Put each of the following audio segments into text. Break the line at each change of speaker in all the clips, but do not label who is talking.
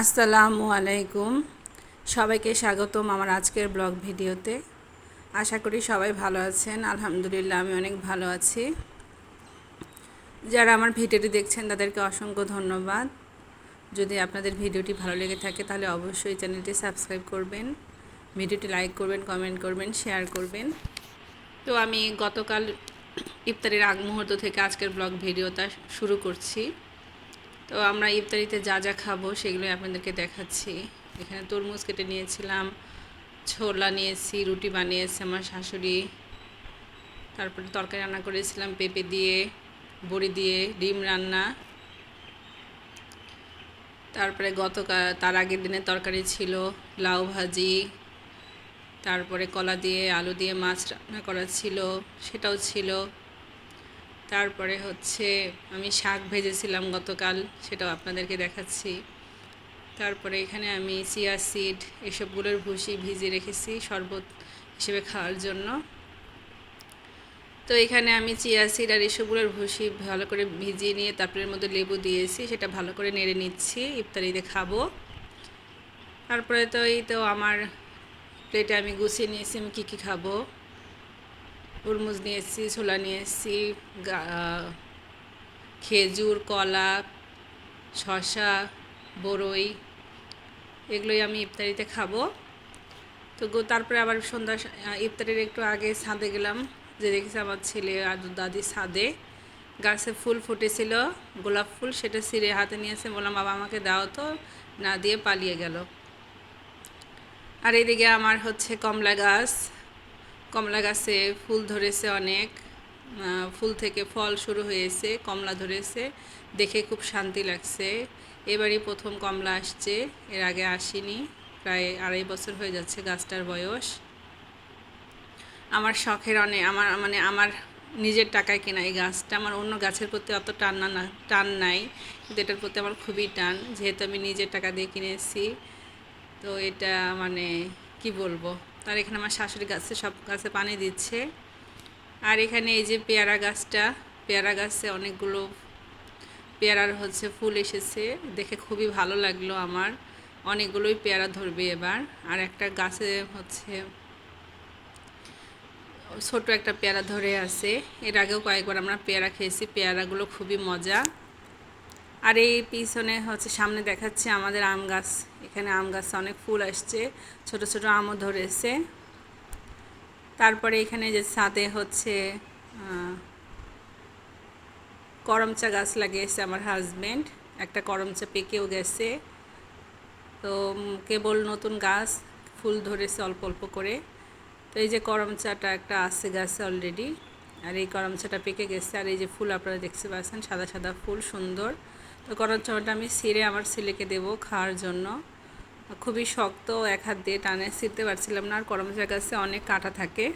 আসসালামু আলাইকুম। সবাইকে স্বাগতম আমার আজকের ব্লগ ভিডিওতে। আশা করি সবাই ভালো আছেন। আলহামদুলিল্লাহ, আমি অনেক ভালো আছি। যারা আমার ভিডিওটি দেখছেন, তাদেরকে অসংখ্য ধন্যবাদ। যদি আপনাদের ভিডিওটি ভালো লেগে থাকে, তাহলে অবশ্যই চ্যানেলটি সাবস্ক্রাইব করবেন, ভিডিওটি লাইক করবেন, কমেন্ট করবেন, শেয়ার করবেন। তো আমি গতকাল ইফতারের আগ মুহূর্ত থেকে আজকের ব্লগ ভিডিওটা শুরু করছি। তো আমরা ইফতারিতে যা যা খাব সেগুলোই আপনাদেরকে দেখাচ্ছি। এখানে তরমুজ কেটে নিয়েছিলাম, ছোলা নিয়েছি, রুটি বানিয়েছে আমার শাশুড়ি। তারপরে তরকারি রান্না করেছিলাম, পেঁপে দিয়ে, বড়ি দিয়ে, ডিম রান্না। তারপরে গতকাল, তার আগের দিনে তরকারি ছিল, লাউ ভাজি। তারপরে কলা দিয়ে, আলু দিয়ে মাছ রান্না করা ছিল, সেটাও ছিল। তারপরে হচ্ছে আমি শাক ভেজেছিলাম গতকাল, সেটাও আপনাদেরকে দেখাচ্ছি। তারপরে এখানে আমি চিয়া সিড, এসবগুলোর ভুসি ভিজিয়ে রেখেছি শরবত হিসেবে খাওয়ার জন্য। তো এখানে আমি চিয়া সিড আর এসবগুলোর ভুসি ভালো করে ভিজিয়ে নিয়ে তারপরে মধ্যে লেবু দিয়েছি, সেটা ভালো করে নেড়ে নিচ্ছি, ইফতারিতে খাব। তারপরে তো এই তো আমার প্লেটে আমি গুছিয়ে নিয়েছি, আমি কী কী খাব? তরমুজ নিয়ে এসেছি, ছোলা নিয়ে এসেছি খেজুর, কলা শশা বড়ই এগুলোই আমি ইফতারিতে খাব। তো তারপরে আবার সন্ধ্যা ইফতারির একটু আগে ছাদে গেলাম, যে দেখেছি আমার ছেলে আর দাদি ছাদে। গাছে ফুল ফুটেছিল, গোলাপ ফুল সেটা ছিঁড়ে হাতে নিয়েছে বললাম, বাবা, আমাকে দাও তো। না দিয়ে পালিয়ে গেল। আর এদিকে আমার হচ্ছে কমলা গাছ কমলা গাছে ফুল ধরেছে অনেক। ফুল থেকে ফল শুরু হয়েছে, কমলা ধরেছে। দেখে খুব শান্তি লাগছে। এবারই প্রথম কমলা আসছে, এর আগে আসেনি। প্রায় আড়াই বছর হয়ে যাচ্ছে গাছটার বয়স। আমার শখের অনেক আমার মানে আমার নিজের টাকায় কেনা এই গাছটা। আমার অন্য গাছের প্রতি অত টান না, টান নাই। কিন্তু এটার প্রতি আমার খুবই টান। যেহেতু আমি নিজের টাকা দিয়ে কিনেছি, তো এটা মানে কি বলব? তার এখানে আমার শাশুড়ি গাছে সব গাছে পানি দিচ্ছে। আর এখানে এই যে পেয়ারা গাছটা, পেয়ারা গাছে অনেকগুলো পেয়ারার হচ্ছে ফুল এসেছে। দেখে খুবই ভালো লাগল আমার। অনেকগুলোই পেয়ারা ধরবে এবার। আর একটা গাছে হচ্ছে ছোট একটা পেয়ারা ধরে আছে। এর আগেও কয়েকবার আমরা পেয়ারা খেয়েছি। পেয়ারাগুলো খুবই মজা। আর এই পিছনে হচ্ছে সামনে দেখাচ্ছে আমাদের আম গাছ। এখানে আম গাছে অনেক ফুল আসছে, ছোট ছোট আমও ধরেছে। তারপরে এখানে যে ছাদে হচ্ছে করমচা গাছ লাগিয়েছে আমার হাজব্যান্ড একটা করমচা পেকেও গেছে। তো কেবল নতুন গাছ, ফুল ধরেছে অল্প অল্প করে। তো এই যে করমচাটা একটা আছে গাছে অলরেডি আর এই করমচাটা পেকে গেছে। আর এই যে ফুল আপনারা দেখতে পাচ্ছেন, সাদা সাদা ফুল, সুন্দর। তো করমচাটা আমি ছিঁড়ে আমার ছেলেকে দেবো খাওয়ার জন্য। খুবই শক্ত এক হাত দিয়ে টানে, ছিঁড়তে পারছিলাম না আর করমচার গাছে অনেক কাটা থাকে,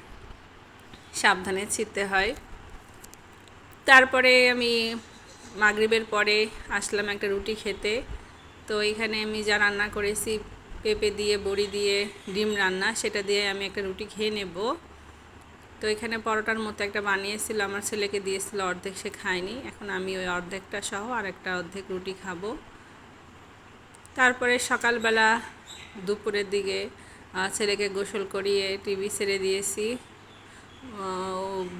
সাবধানে ছিঁড়তে হয়। তারপরে আমি মাগরিবের পরে আসলাম একটা রুটি খেতে। তো এখানে আমি যা রান্না করেছি, পেঁপে দিয়ে, বড়ি দিয়ে, ডিম রান্না, সেটা দিয়ে আমি একটা রুটি খেয়ে নেব। তো এখানে পরোটার মতো একটা বানিয়েছিল, আমার ছেলেকে দিয়েছিল, অর্ধেক সে খায়নি। এখন আমি ওই অর্ধেকটা সহ আর একটা অর্ধেক রুটি খাব। তারপরে সকালবেলা দুপুরের দিকে ছেলেকে গোসল করিয়ে টিভি ছেড়ে দিয়েছি।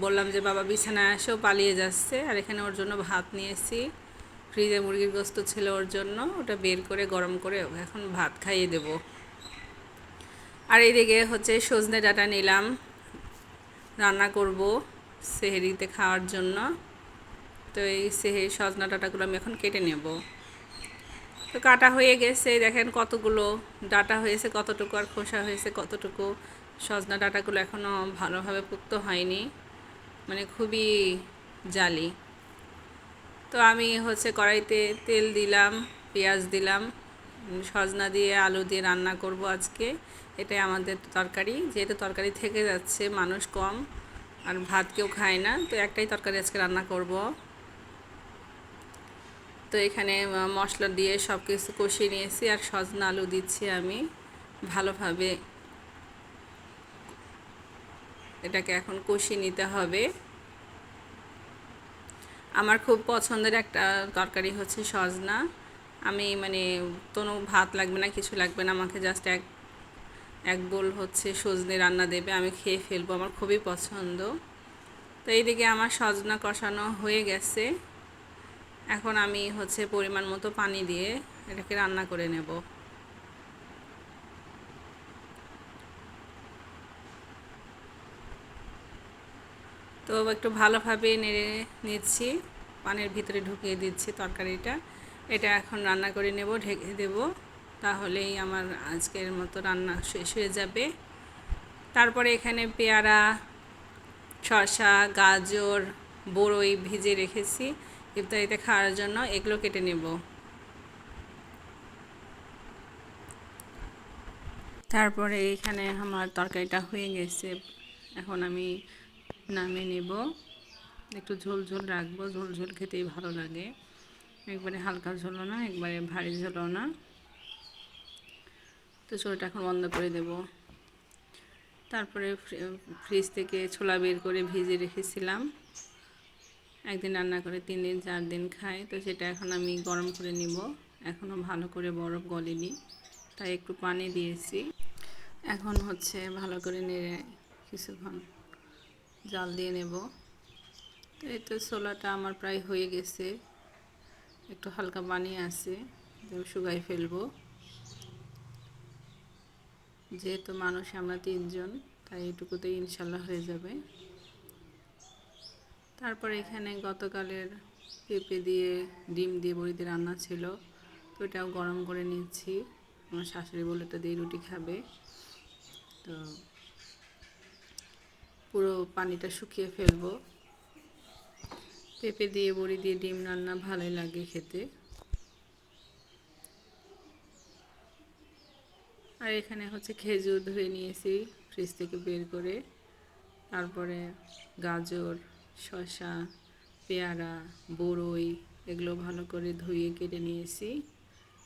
বললাম যে, বাবা, বিছানায় আসেও পালিয়ে যাচ্ছে। আর এখানে ওর জন্য ভাত নিয়েছি। ফ্রিজে মুরগির গোস্ত ছিল ওর জন্য, ওটা বের করে গরম করে এখন ভাত খাইয়ে দেব। আর এইদিকে হচ্ছে সজনে ডাটা নিলাম। রান্না করব সেহেরিতে খাওয়ার জন্য। তো এই সেহে সজনা ডাটাগুলো আমি এখন কেটে নেব। তো কাটা হয়ে গেছে, দেখেন কতগুলো ডাটা হয়েছে, কতটুকু আর খোসা হয়েছে, কতটুকু। সজনা ডাটাগুলো এখনও ভালোভাবে পুক্ত হয়নি মানে খুবই জালি। তো আমি হচ্ছে কড়াইতে তেল দিলাম, পেঁয়াজ দিলাম। সজনা দিয়ে আলু দিয়ে রান্না করব আজকে। এটাই আমাদের তরকারি। যেহেতু তরকারি থেকে যাচ্ছে, মানুষ কম আর ভাত কেউ খায় না, তো একটাই তরকারি আজকে রান্না করব। তো এখানে মশলা দিয়ে সব কিছু কষিয়ে নিয়েছি আর সজনা আলু দিচ্ছি আমি ভালোভাবে। এটাকে এখন কষিয়ে নিতে হবে। আমার খুব পছন্দের একটা তরকারি হচ্ছে সজনা। আমি মানে কোনো ভাত লাগবে না, কিছু লাগবে না, আমাকে জাস্ট এক এক বোল হচ্ছে সজনে রান্না দেবে, আমি খেয়ে ফেলব, আমার খুবই পছন্দ। তো এইদিকে আমার সজনা কষানো হয়ে গেছে। এখন আমি হচ্ছে পরিমাণ মতো পানি দিয়ে এটাকে রান্না করে নেব। তো একটু ভালোভাবে নেড়ে নিচ্ছি, পানির ভিতরে ঢুকিয়ে দিচ্ছি তরকারিটা। এটা এখন রান্না করে নেব, ঢেকে দেব। তাহলেই আমার আজকের মতো রান্না শেষ হয়ে যাবে। তারপরে এখানে পেয়ারা, শসা, গাজর, বড়ই ভিজে রেখেছি। ইফতারিতে খাওয়ার জন্য এগুলো কেটে নেব। তারপরে এখানে আমার তরকারিটা হয়ে গেছে। এখন আমি নামিয়ে নেব। একটু ঝোল ঝোল রাখব। ঝোল ঝোল খেতেই ভালো লাগে। একবারে হালকা ঝোলও না, একবারে ভারী ঝোলও না। তো ছোটোটা এখন বন্ধ করে দেব। তারপরে ফ্রিজ থেকে ছোলা বের করে ভিজে রেখেছিলাম। একদিন রান্না করে, তিন দিন, চার দিন খাই তো সেটা এখন আমি গরম করে নিব। এখনও ভালো করে বরফ গলেনি, তাই একটু পানি দিয়েছি। এখন হচ্ছে ভালো করে নেড়ে কিছুক্ষণ জাল দিয়ে নেব। তো এই তো ছোলাটা আমার প্রায় হয়ে গেছে। একটু হালকা পানি আছে শুকাই ফেলব। যেহেতু মানুষ, আমরা তিনজন, তাই এটুকুতেই ইনশাল্লাহ হয়ে যাবে। তারপরে এখানে গতকালের পেঁপে দিয়ে, ডিম দিয়ে বড়িতে রান্না ছিল, তো এটাও গরম করে নিচ্ছি। আমার শাশুড়ি বলে এটা দিয়ে রুটি খাবে। তো পুরো পানিটা শুকিয়ে ফেলব। পেঁপে দিয়ে, বড়ি দিয়ে ডিম রান্না ভালোই লাগে খেতে। আর এখানে হচ্ছে খেজুর ধুয়ে নিয়েছি ফ্রিজ থেকে বের করে। তারপরে গাজর, শসা, পেয়ারা, বড়ই এগুলো ভালো করে ধুয়ে কেটে নিয়েছি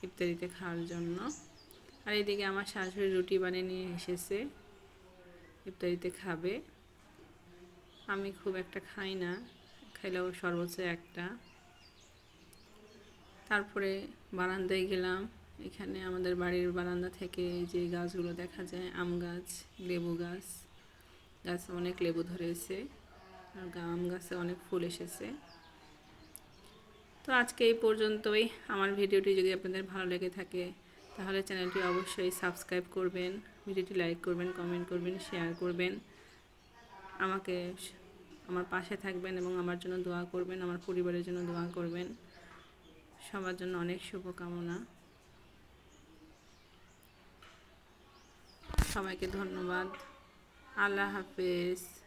ইফতারিতে খাওয়ার জন্য। আর এদিকে আমার শাশুড়ি রুটি বানিয়ে নিয়ে এসেছে, ইফতারিতে খাবে। আমি খুব একটা খাই না। খাইলেও সর্বোচ্চ একটা। তারপরে বারান্দায় গেলাম। এখানে আমাদের বাড়ির বারান্দা থেকে যে গাছগুলো দেখা যায়, আম গাছ, লেবু গাছ। গাছে অনেক লেবু ধরেছে আর আম গাছে অনেক ফুল এসেছে। তো আজকে এই পর্যন্তই। আমার ভিডিওটি যদি আপনাদের ভালো লেগে থাকে, তাহলে চ্যানেলটি অবশ্যই সাবস্ক্রাইব করবেন, ভিডিওটি লাইক করবেন, কমেন্ট করবেন, শেয়ার করবেন। আমাকে আমার পাশে থাকবেন এবং আমার জন্য দোয়া করবেন, আমার পরিবারের জন্য দোয়া করবেন। সবার জন্য অনেক শুভকামনা। সবাইকে ধন্যবাদ। আল্লাহ হাফেজ।